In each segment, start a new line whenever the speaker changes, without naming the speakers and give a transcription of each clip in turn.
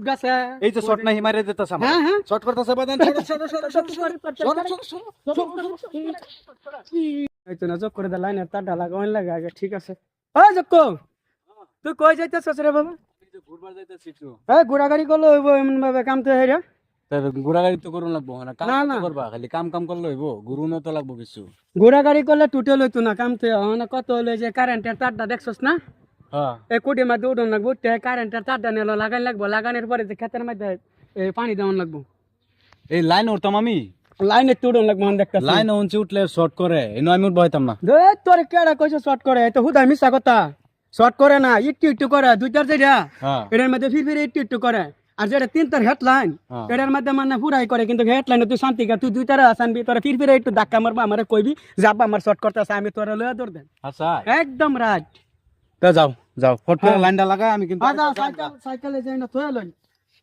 গাছে
এই তো শর্ট না হিমারে দিতেছ আমার
হ্যাঁ হ্যাঁ
শর্ট করতেছে বাদান
এই তো না যোগ করে দে লাইনের তারটা লাগাও লাগে আগে ঠিক আছে ওই যোগ তুই কই যাইতেছস রে বাবা
ঘুরবার যাইতেছি একটু
এই ঘোড়া গাড়ি করলে হইব এমন ভাবে কাম তো হেরে
ঘোরাগাড়ি তো করুন লাগবো না কাম
না,
তো করবা খালি কাম কাম করলে হইব গুরুনও তো লাগবো কিছু
ঘোড়া গাড়ি করলে টুটে লইতো না কাম তো মানে কত হলো যে কারেন্টের তারটা দেখছস না
হ্যাঁ
এই কোটি মধ্যে উঠন লাগবো তে কারেন্টের তারটা নিলো লাগান লাগবো লাগানোর পরে যে ক্ষেতের মধ্যে পানি দেওয়ান লাগবো।
এই লাইন উঠতাম আমি।
লাইনে তুড়ন লাগবো আমি দেখতেছি।
লাইন উঞ্চে উঠলে শর্ট করে এই নয় মিনিট বইতাম না।
দে তোর কেডা কইছে শর্ট করে? হুদা মিছা কথা। শর্ট করে না একটু একটু করে দুইটার যেটা
হ্যাঁ।
এটার মধ্যে ফির ফির একটু একটু করে। আর যেটা তিন তার হেডলাইন
হ্যাঁ।
এটার মধ্যে মানে পুরাই করে কিন্তু হেডলাইনে তুই শান্তি কা তুই দুইটারে আসানবি তোরা ফির ফির একটু ধাক্কা মারবা আমারে কইবি যে আব্বা আমার শর্ট করতেছে আমি তোরা লয়ে দৌড় দেন।
আচ্ছা।
একদম রাইট
তা যাও। যাও ফট করে
হ্যাঁ।
লাইনটা লাগা আমি কিন্তু
আচ্ছা সাইকেল সাইকেলে যাই না তুই লই।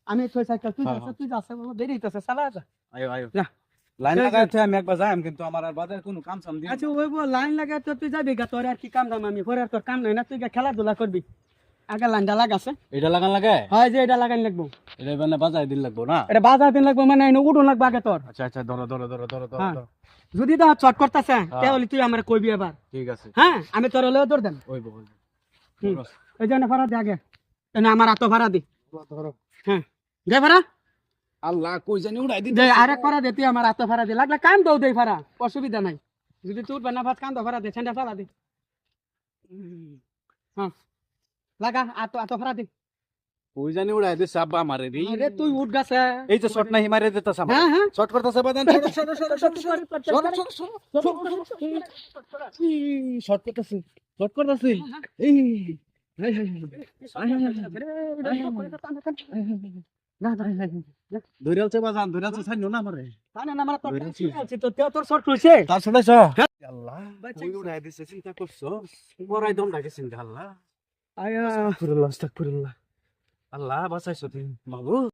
আমি তুই সাইকেল তুই
হ্যাঁ,
যাস তুই যাস বাবা দেরি হইতাছে চালা যা।
আয়ো আয়ো। লাইন আমি একবার যাই আমি কিন্তু আমার আর বাজার কোনো কাম সাম দিই
আচ্ছা ওই লাইন লাগা তো তুই যাবি গা তোর আর কি কাম দাম আমি পরে আর তোর কাম নাই না তুই গা খেলাধুলা করবি। আগে লাইনটা লাগাছে।
এটা লাগান লাগে?
হয় যে এটা লাগাই লাগবো।
এটা মানে বাজার দিন লাগবো না?
এটা বাজার দিন লাগবো মানে এনে উঠুন লাগবে আগে তোর।
আচ্ছা আচ্ছা ধরো ধরো ধরো ধরো ধরো
হ্যাঁ। যদি তো চট করতেছে তাহলে তুই আমার কইবি এবার।
ঠিক আছে।
হ্যাঁ আমি তোর লয়ে দৌড় দেন।
ওই বল।
এই জন্য ভাড়া দে আগে এনে আমার এত ভাড়া দি হ্যাঁ দে ভাড়া
আল্লাহ কই জানি উড়াই দিতে
দে আরেক ভাড়া দে তুই আমার এত ভাড়া দে লাগলে কান দাও দেই ভাড়া অসুবিধা নাই যদি তুই উঠবে না ভাত কান দাও ভাড়া দে ছেন্ডা ফালা দে। হ্যাঁ লাগা এত এত ভাড়া দে
কই জানি উড়াই দিছে আব্বা আমারে রে
আরে তুই উঠ গাছে
এই তো শর্ট না হিমারে দিতেছ আমার
হ্যাঁ হ্যাঁ
শর্ট করতেছে বাদান সরো সরো সরো সরো সরো সরো সরো শর্ট করতেছে শর্ট করতেছে এই হাই হাই ধরিয়ালছে বাজান ধরিয়ালছে ছাইনো না আমারে
তোর শর্ট খুলছে
তার শুনেছ আল্লাহ কই উড়াই দিছে চিন্তা করছ মরাই দম ডাকেছেন আল্লাহ
আয়া
আস্তাগফিরুল্লাহ আস্তাগফিরুল্লাহ আল্লাহ বাঁচাইছো তুমি বাবু